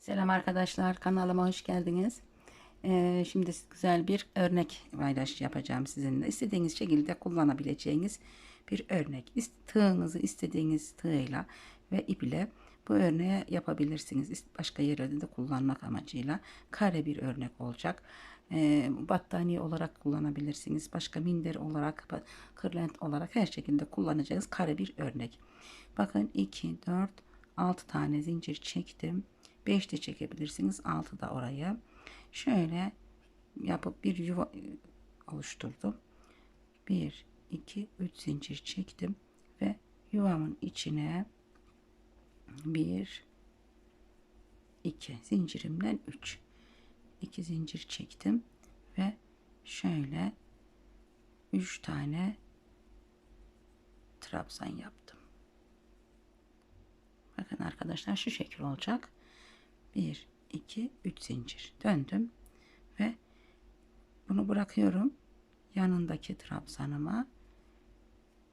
Selam arkadaşlar kanalıma hoş geldiniz. Ee, şimdi güzel bir örnek paylaş yapacağım sizinle. İstediğiniz şekilde kullanabileceğiniz bir örnek. Tığınızı istediğiniz tığıyla ve ip bu örneği yapabilirsiniz. Başka yerlerde de kullanmak amacıyla kare bir örnek olacak. Ee, battaniye olarak kullanabilirsiniz. Başka minder olarak, kırlent olarak her şekilde kullanacağınız kare bir örnek. Bakın 2, 4, 6 tane zincir çektim. 5 de çekebilirsiniz. 6 da oraya. Şöyle yapıp bir yuva oluşturdum. 1, 2, 3 zincir çektim ve yuvamın içine 1, 2 zincirimden 3 2 zincir çektim ve şöyle 3 tane trabzan yaptım. Bakın arkadaşlar şu şekil olacak. 1 2 3 zincir döndüm ve bunu bırakıyorum yanındaki trabzanıma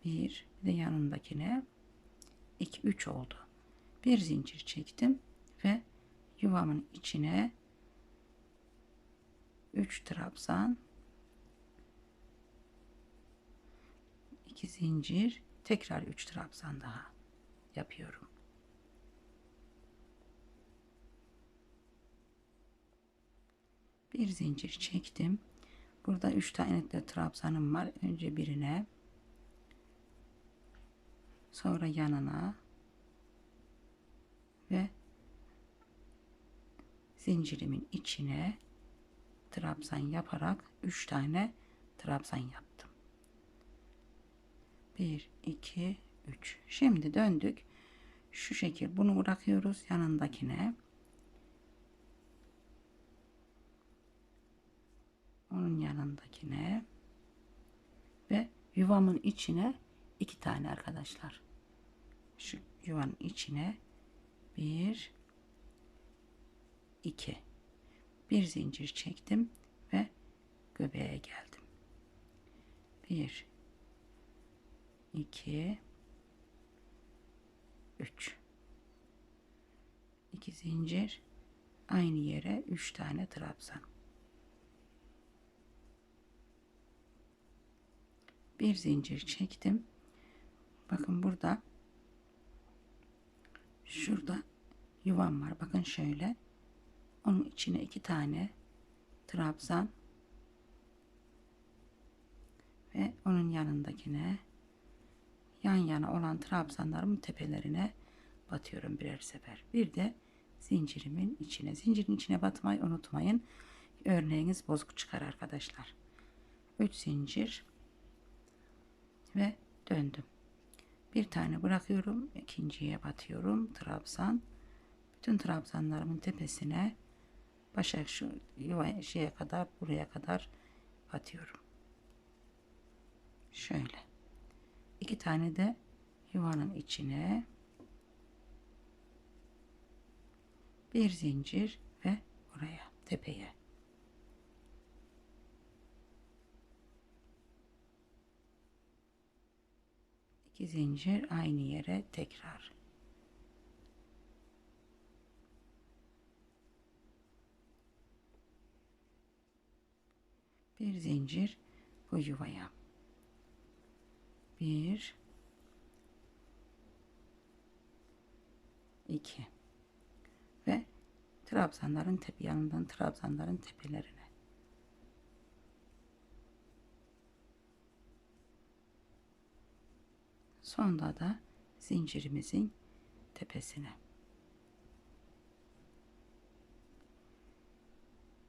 1 de yanındakine 2 3 oldu. Bir zincir çektim ve yuvamın içine 3 trabzan 2 zincir tekrar 3 trabzan daha yapıyorum. Bir zincir çektim. Burada üç tane de trabzanım var. Önce birine sonra yanına ve zincirimin içine trabzan yaparak üç tane trabzan yaptım. 1 2 3 şimdi döndük şu şekil bunu bırakıyoruz yanındakine onun yanındakine ve yuvamın içine iki tane arkadaşlar. Şu yuvanın içine bir iki. Bir zincir çektim ve göbeğe geldim. Bir iki üç. İki zincir aynı yere üç tane trabzan bir zincir çektim. Bakın burada şurada yuvam var. Bakın şöyle. Onun içine iki tane trabzan ve onun yanındakine yan yana olan trabzanlarımın tepelerine batıyorum birer sefer. Bir de zincirimin içine. Zincirin içine batmayı unutmayın. Örneğiniz bozuk çıkar arkadaşlar. 3 zincir ve döndüm. Bir tane bırakıyorum. ikinciye batıyorum. Trabzan. Bütün trabzanlarımın tepesine başa şu yuva şeye kadar buraya kadar batıyorum. Şöyle. iki tane de yuvanın içine bir zincir ve buraya tepeye. İki zincir aynı yere tekrar. Bir zincir bu yuvaya. Bir, iki ve trabzanların tepe yanından trabzanların tepelerine. Sonda da zincirimizin tepesine.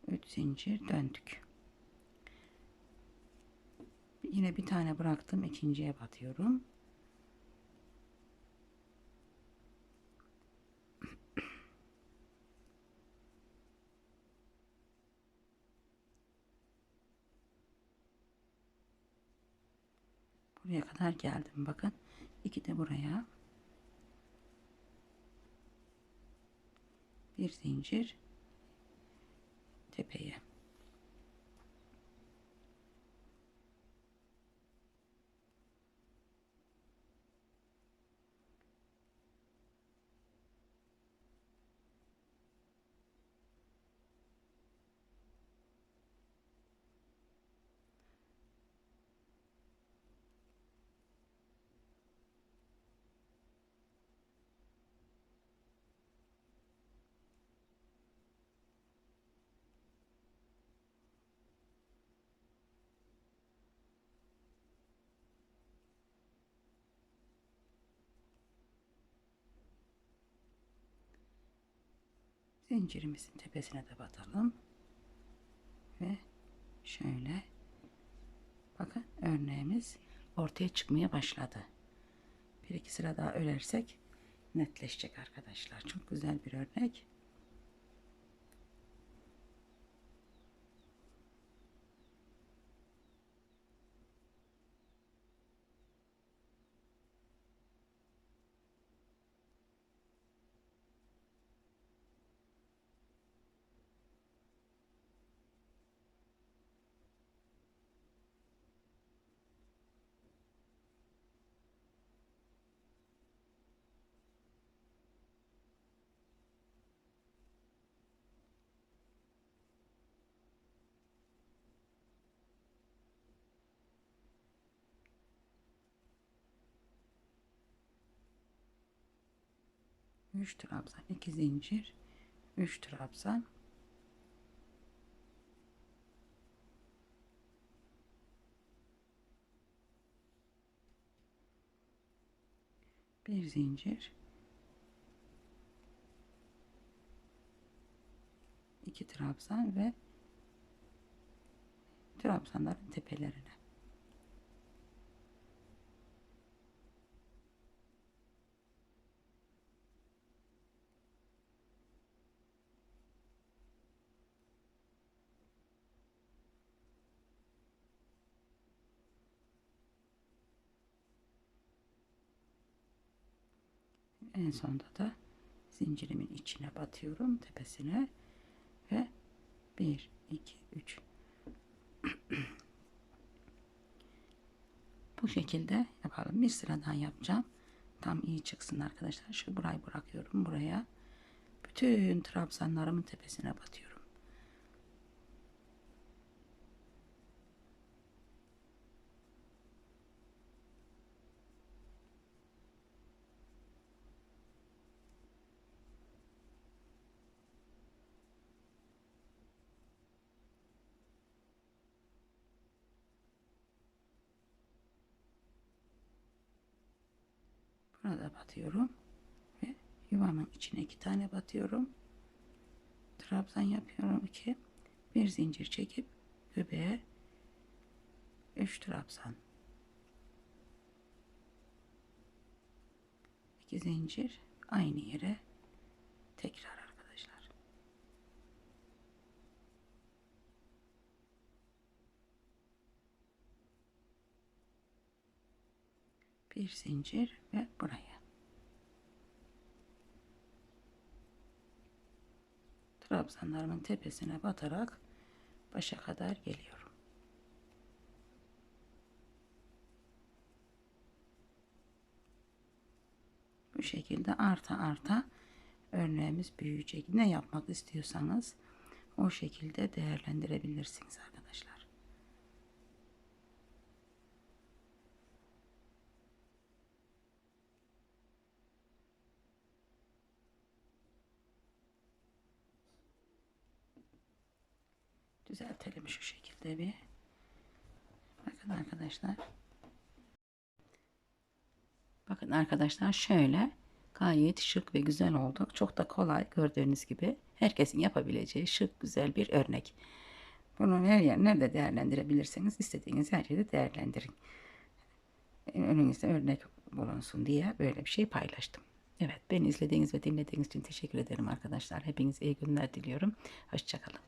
3 zincir döndük. Yine bir tane bıraktım. ikinciye batıyorum. Buraya kadar geldim. Bakın. iki de buraya. Bir zincir tepeye. Zincirimizin tepesine de batalım. Ve şöyle bakın örneğimiz ortaya çıkmaya başladı. Bir iki sıra daha örersek netleşecek arkadaşlar. Çok güzel bir örnek. Üç trabzan, iki zincir, üç trabzan. Bir zincir. iki trabzan ve trabzanların tepelerine. En sonunda da zincirimin içine batıyorum tepesine ve 1 2 3 bu şekilde yapalım. Bir sıradan yapacağım. Tam iyi çıksın arkadaşlar. Şu burayı bırakıyorum. Buraya bütün trabzanlarımın tepesine batıyorum Burada batıyorum ve yuvamın içine iki tane batıyorum. Trabzan yapıyorum iki. Bir zincir çekip göbeğe üç trabzan. iki zincir aynı yere tekrar arkadaşlar. Bir zincir ve buraya. Trabzanlarımın tepesine batarak başa kadar geliyorum. Bu şekilde arta arta örneğimiz büyüyecek. Ne yapmak istiyorsanız o şekilde değerlendirebilirsiniz arkadaşlar. Düzeltelim şu şekilde bir. Bakın arkadaşlar. Bakın arkadaşlar şöyle gayet şık ve güzel oldu. Çok da kolay gördüğünüz gibi. Herkesin yapabileceği şık güzel bir örnek. Bunu her yer nerede değerlendirebilirseniz istediğiniz her yerde değerlendirin. Önünüzde örnek bulunsun diye böyle bir şey paylaştım. Evet beni izlediğiniz ve dinlediğiniz için teşekkür ederim arkadaşlar. Hepinize iyi günler diliyorum. Hoşçakalın.